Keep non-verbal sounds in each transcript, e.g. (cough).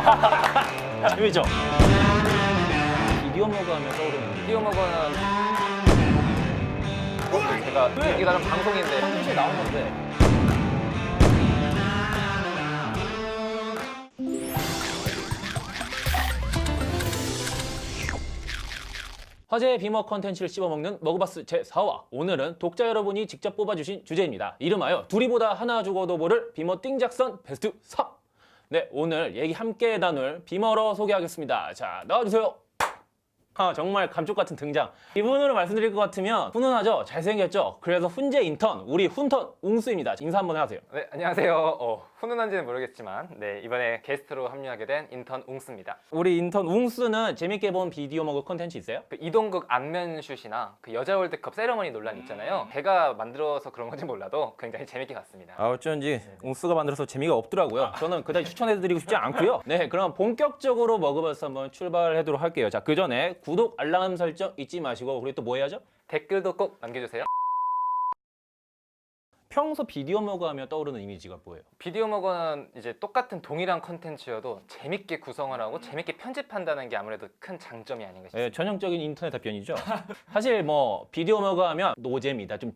(laughs) 재밌죠? 비디오 먹어 하면 떠오르는 먹어는 제가 이게 나름 방송인데. 컨텐츠에 나온 건데. 화제의 비머 컨텐츠를 씹어먹는 먹어봤스 제4화 오늘은 독자 여러분이 직접 뽑아주신 주제입니다. 이름하여 둘이보다 하나 죽어도 모를 비머 띵작선 베스트 3 네, 오늘 얘기 함께 나눌 비머러 소개하겠습니다. 자 나와주세요 아, 정말 감쪽 같은 등장. 이분으로 말씀드릴 것 같으면 훈훈하죠? 잘생겼죠? 그래서 훈제 인턴, 우리 훈턴 웅수입니다. 인사 한번 해주세요. 네 안녕하세요 어, 훈훈한지는 모르겠지만 네 이번에 게스트로 합류하게 된 인턴 웅스입니다 우리 인턴 웅수는 재밌게 본 비디오 먹을 컨텐츠 있어요? 그 이동국 안면슛이나 그 여자 월드컵 세레머니 논란 있잖아요 제가 만들어서 그런 건지 몰라도 굉장히 재밌게 봤습니다 아 어쩐지 웅수가 만들어서 재미가 없더라고요. 저는 그다지 추천해드리고 싶지 않고요. (laughs) 네, 그럼 본격적으로 먹어봐서 한번 출발하도록 할게요. 자, 그 전에 구독, 알람 설정 잊지 마시고 우리 또뭐 해야죠? 댓글도 꼭 남겨주세요 평소 비디오 먹어 하면 떠오르는 이미지가 뭐예요? 비디오 먹어는 이제 똑같은 동일한 컨텐츠여도 재밌게 구성을 하고 재밌게 편집한다는 게 아무래도 큰 장점이 아닌가 싶습니다 예, 전형적인 인터넷 답변이죠. (laughs) 사실 뭐 비디오 먹어 하면 노잼이다, 좀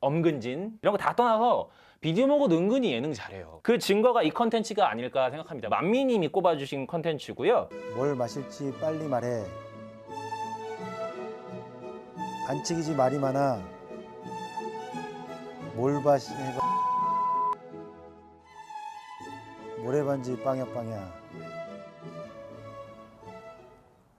엄근진 이런 거 다 떠나서 비디오 먹어 은근히 예능 잘해요. 그 증거가 이 컨텐츠가 아닐까 생각합니다. 만미님이 꼽아주신 컨텐츠고요. 뭘 마실지 빨리 말해. 반칙이지 말이 많아. 뭘 마시 해봐. 모래반지 빵야빵야.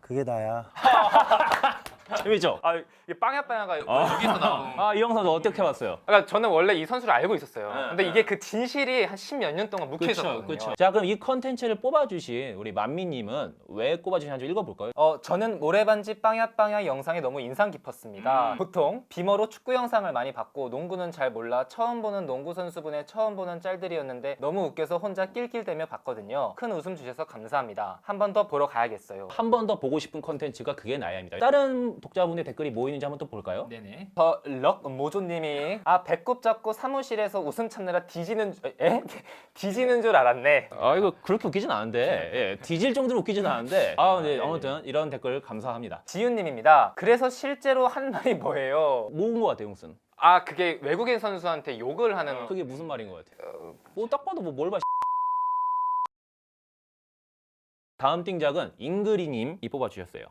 그게 나야. (laughs) 재밌죠? 아 이게 빵야빵야가 아. 여기서 나온 아, 이 영상도 어떻게 봤어요? 그러니까 저는 원래 이 선수를 알고 있었어요 네, 근데 네. 이게 그 진실이 한 십몇 년 동안 묵혀 있었거든요 그렇죠. 자, 그럼 이 컨텐츠를 뽑아주신 우리 만미님은 왜 꼽아주셨는지 좀 읽어볼까요? 어, 저는 모래반지 빵야빵야 영상이 너무 인상 깊었습니다. 보통 비머로 축구 영상을 많이 봤고 농구는 잘 몰라 처음 보는 농구 선수분의 처음 보는 짤들이었는데 너무 웃겨서 혼자 낄낄대며 봤거든요. 큰 웃음 주셔서 감사합니다. 한 번 더 보러 가야겠어요. 한 번 더 보고 싶은 컨텐츠가 그게 나야입니다. 다른 독자 분의 댓글이 뭐 있는지 한번 또 볼까요? 네네. 저 럭 모조님이 아 배꼽 잡고 사무실에서 웃음 참느라 뒤지는 줄 에? (laughs) 뒤지는 줄 알았네. 아 이거 그렇게 웃기진 않은데 예, 뒤질 정도로 웃기진 않은데 아 네, 아무튼 이런 댓글 감사합니다. 지윤님입니다. 그래서 실제로 한 말이 뭐예요? 모은 것 같아요, 용순. 아 그게 외국인 선수한테 욕을 하는 그게 무슨 말인 것 같아요? 뭐 딱 봐도 뭐 뭘 봐. 다음 띵작은 잉그리님 이 뽑아주셨어요.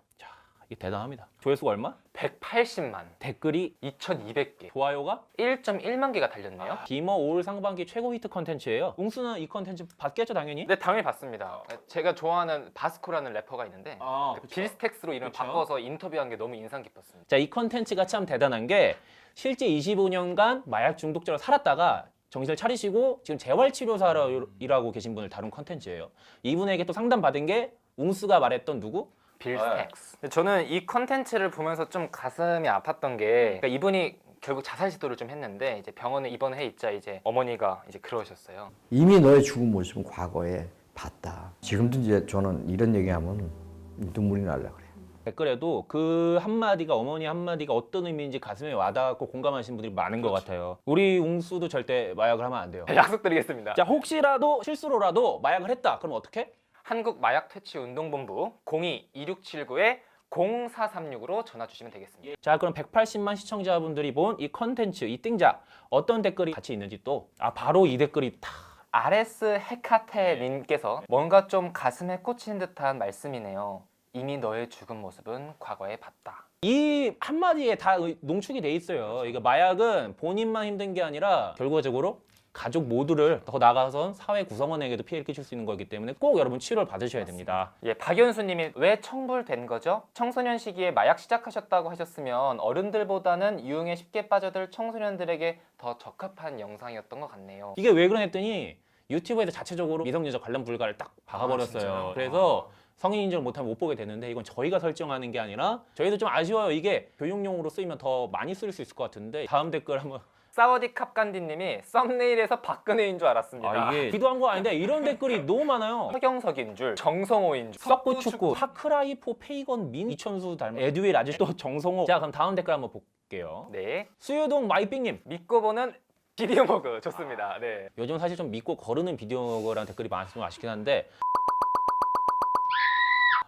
자, 이게 대단합니다. 조회수가 얼마? 180만 댓글이 2,200개. 좋아요가 1.1만 개가 달렸네요. 비머 올 상반기 최고 히트 컨텐츠예요. 웅수는 이 컨텐츠 봤겠죠, 당연히? 네, 당연히 봤습니다. 제가 좋아하는 바스코라는 래퍼가 있는데 아, 그 빌스텍스로 이름을 그쵸. 바꿔서 인터뷰한 게 너무 인상 깊었습니다. 자, 이 컨텐츠가 참 대단한 게 실제 25년간 마약 중독자로 살았다가 정신을 차리시고 지금 재활치료사로 일하고 계신 분을 다룬 컨텐츠예요. 이분에게 또 상담 받은 게 웅수가 말했던 누구? 빌스텍스. 근데 저는 이 컨텐츠를 보면서 좀 가슴이 아팠던 게 그러니까 이분이 결국 자살 시도를 좀 했는데 이제 병원에 입원해 있자 이제 어머니가 이제 그러셨어요. 이미 너의 죽은 모습은 과거에 봤다. 지금도 이제 저는 이런 얘기하면 눈물이 날라 그래요. 댓글에도 그 한마디가 어머니 한마디가 어떤 의미인지 가슴에 와닿고 공감하시는 분들이 많은 것 같아요. 우리 웅수도 절대 마약을 하면 안 돼요. (laughs) 약속드리겠습니다. 자, 혹시라도 실수로라도 마약을 했다. 그럼 어떻게? 한국 마약 퇴치 운동본부 02-2679에 0436으로 전화 주시면 되겠습니다. 자, 그럼 180만 시청자분들이 본 이 컨텐츠, 이 띵작 어떤 댓글이 같이 있는지 또 아, 바로 이 댓글이 다 아레스 헤카테 님께서 뭔가 좀 가슴에 꽂히는 듯한 말씀이네요. 이미 너의 죽은 모습은 과거에 봤다. 이 한마디에 다 의- 농축이 돼 있어요. 이거 마약은 본인만 힘든 게 아니라 결과적으로 가족 모두를 더 나가선 사회 구성원에게도 피해를 끼칠 수 있는 거기 때문에 꼭 여러분 치료를 받으셔야 됩니다. 예, 박연수님이 왜 청불된 거죠? 청소년 시기에 마약 시작하셨다고 하셨으면 어른들보다는 유흥에 쉽게 빠져들 청소년들에게 더 적합한 영상이었던 것 같네요. 이게 왜 그러냐 했더니 유튜브에서 자체적으로 미성년자 관련 불가를 딱 박아버렸어요. 그래서 성인 인정을 못하면 못 보게 되는데 이건 저희가 설정하는 게 아니라 저희도 좀 아쉬워요. 이게 교육용으로 쓰이면 더 많이 쓸 수 있을 것 같은데 다음 댓글 한번 사워디 캅 간디님이 썸네일에서 박근혜인 줄 알았습니다. 아 이게 기도한 거 아닌데 이런 (laughs) 댓글이 너무 많아요. 서경석인 줄, 정성호인 줄, 썩구 축구, 파크라이포, 페이건, 민, 이천수 닮은 에듀윌 아직도 정성호. 자 그럼 다음 댓글 한번 볼게요. 네, 수유동 마이빙님. 믿고 보는 비디오 머그 좋습니다. 네. 요즘 사실 좀 믿고 거르는 비디오라는 댓글이 많아서 좀 아쉽긴 한데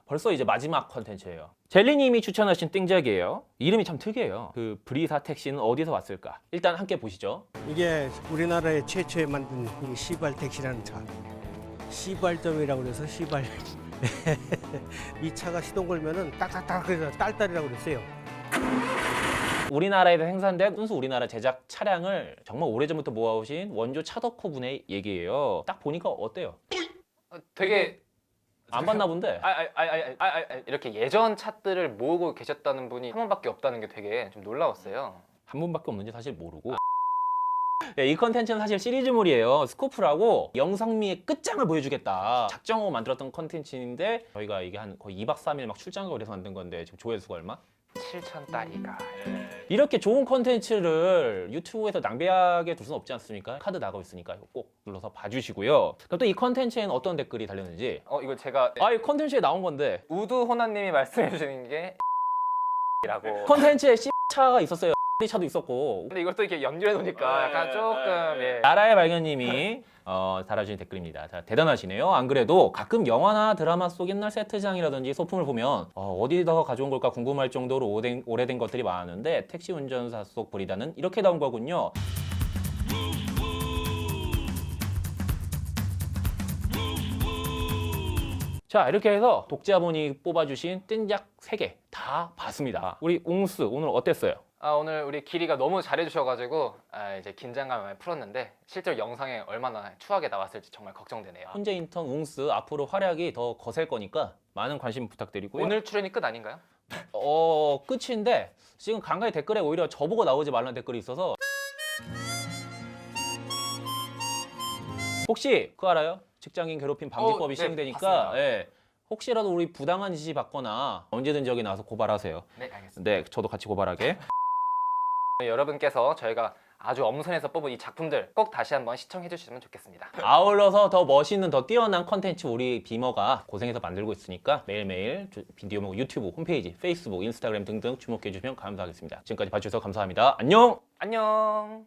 벌써 이제 마지막 컨텐츠예요. 젤리님이 추천하신 띵작이에요. 이름이 참 특이해요. 그 브리사 택시는 어디서 왔을까? 일단 함께 보시죠. 이게 우리나라에 최초에 만든 이 시발 택시라는 차. 시발점이라고 그래서 시발. (laughs) 이 차가 시동 걸면은 딱딱딱 그래서 딸딸이라고 그랬어요. 우리나라에서 생산된 순수 우리나라 제작 차량을 정말 오래전부터 모아오신 원조 차덕호 분의 얘기예요. 딱 보니까 어때요? 어, 되게 안 봤나 본데. 아, 아, 아, 아, 아, 아, 아, 이렇게 예전 차들을 모으고 계셨다는 분이 한 분밖에 없다는 게 되게 좀 놀라웠어요. 한 분밖에 없는지 사실 모르고. 네, 이 컨텐츠는 사실 시리즈물이에요. 스코프라고 영상미의 끝장을 보여주겠다. 작정하고 만들었던 컨텐츠인데 저희가 이게 한 거의 2박 3일 막 출장 가고 그래서 만든 건데 지금 조회수가 얼마? 7천 딸이가. 이렇게 좋은 컨텐츠를 유튜브에서 낭비하게 둘 수는 없지 않습니까? 카드 나가고 있으니까 이거 꼭 눌러서 봐주시고요. 그럼 또 이 컨텐츠에는 어떤 댓글이 달렸는지. 어 이거 제가 아, 이 컨텐츠에 나온 건데 우두 호나님이 말씀해 주시는 게 (laughs) 라고. 컨텐츠에 C 차가 있었어요. 차도 있었고 근데 이걸 또 이렇게 연결해 놓으니까 약간 조금 예. 나라의 발견님이 어, 달아주신 댓글입니다. 자, 대단하시네요. 안 그래도 가끔 영화나 드라마 속 옛날 세트장이라든지 소품을 보면 어, 어디서 가져온 걸까 궁금할 정도로 오랜, 오래된 것들이 많은데 택시 운전사 속 브리다는 이렇게 나온 거군요. 자 이렇게 해서 독자분이 뽑아주신 뜬작 3개 다 봤습니다. 우리 웅스 오늘 어땠어요? 아 오늘 우리 길이가 너무 잘해주셔가지고 아, 이제 긴장감을 많이 풀었는데 실제로 영상에 얼마나 추하게 나왔을지 정말 걱정되네요. 현재 인턴 웅스 앞으로 활약이 더 거셀 거니까 많은 관심 부탁드리고요. 오늘 출연이 끝 아닌가요? (laughs) 어 끝인데 지금 간간히 댓글에 오히려 저보고 나오지 말라는 댓글이 있어서 혹시 그거 알아요? 직장인 괴롭힘 방지법이 어, 네, 시행되니까 봤습니다. 예, 혹시라도 우리 부당한 지시 받거나 언제든지 여기 나와서 고발하세요. 네 알겠습니다. 네, 저도 같이 고발하게. 네, 여러분께서 저희가 아주 엄선해서 뽑은 이 작품들 꼭 다시 한번 시청해 주시면 좋겠습니다. 아울러서 더 멋있는 더 뛰어난 컨텐츠 우리 비머가 고생해서 만들고 있으니까 매일매일 비디오 뭐 유튜브 홈페이지, 페이스북, 인스타그램 등등 주목해 주시면 감사하겠습니다. 지금까지 봐주셔서 감사합니다. 안녕. 안녕.